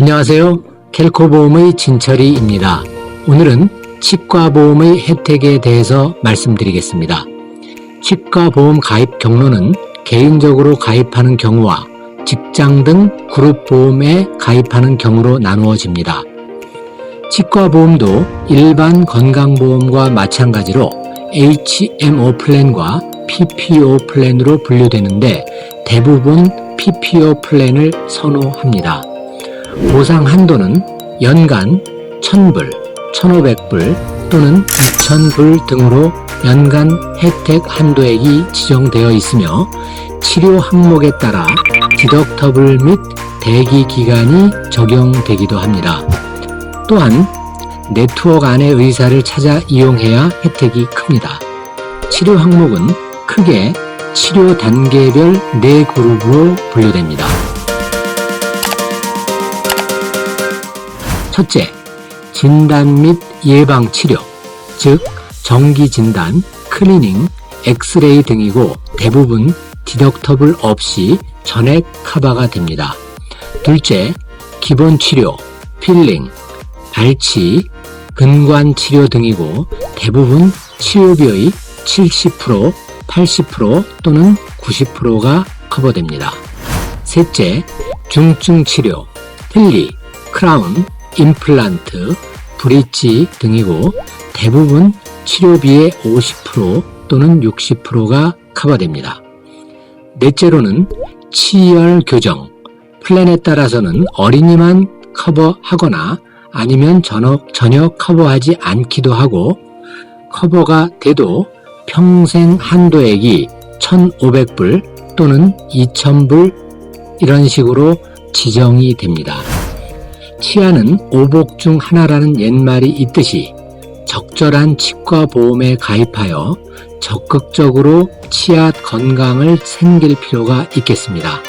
안녕하세요. 켈코보험의 진철이입니다. 오늘은 치과보험의 혜택에 대해서 말씀드리겠습니다. 치과보험 가입 경로는 개인적으로 가입하는 경우와 직장 등 그룹보험에 가입하는 경우로 나누어집니다. 치과보험도 일반 건강보험과 마찬가지로 HMO 플랜과 PPO 플랜으로 분류되는데 대부분 PPO 플랜을 선호합니다. 보상 한도는 연간 1000불, 1500불 또는 2000불 등으로 연간 혜택 한도액이 지정되어 있으며 치료 항목에 따라 디덕터블 및 대기 기간이 적용되기도 합니다. 또한 네트워크 안의 의사를 찾아 이용해야 혜택이 큽니다. 치료 항목은 크게 치료 단계별 4그룹으로 분류됩니다. 첫째, 진단 및 예방 치료, 즉 정기 진단, 클리닝, 엑스레이 등이고 대부분 디덕터블 없이 전액 커버가 됩니다. 둘째, 기본 치료, 필링, 발치, 근관 치료 등이고 대부분 치료비의 70%, 80% 또는 90%가 커버됩니다. 셋째, 중증 치료, 필리, 크라운, 임플란트, 브릿지 등이고 대부분 치료비의 50% 또는 60%가 커버됩니다. 넷째로는 치열 교정, 플랜에 따라서는 어린이만 커버하거나 아니면 전혀, 전혀 커버하지 않기도 하고 커버가 돼도 평생 한도액이 1,500불 또는 2,000불 이런 식으로 지정이 됩니다. 치아는 오복 중 하나라는 옛말이 있듯이 적절한 치과 보험에 가입하여 적극적으로 치아 건강을 챙길 필요가 있겠습니다.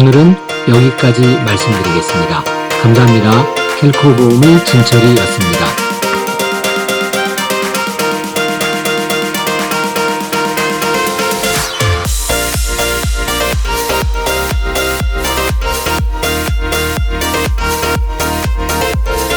오늘은 여기까지 말씀드리겠습니다. 감사합니다. 헬코보험의 진철이었습니다.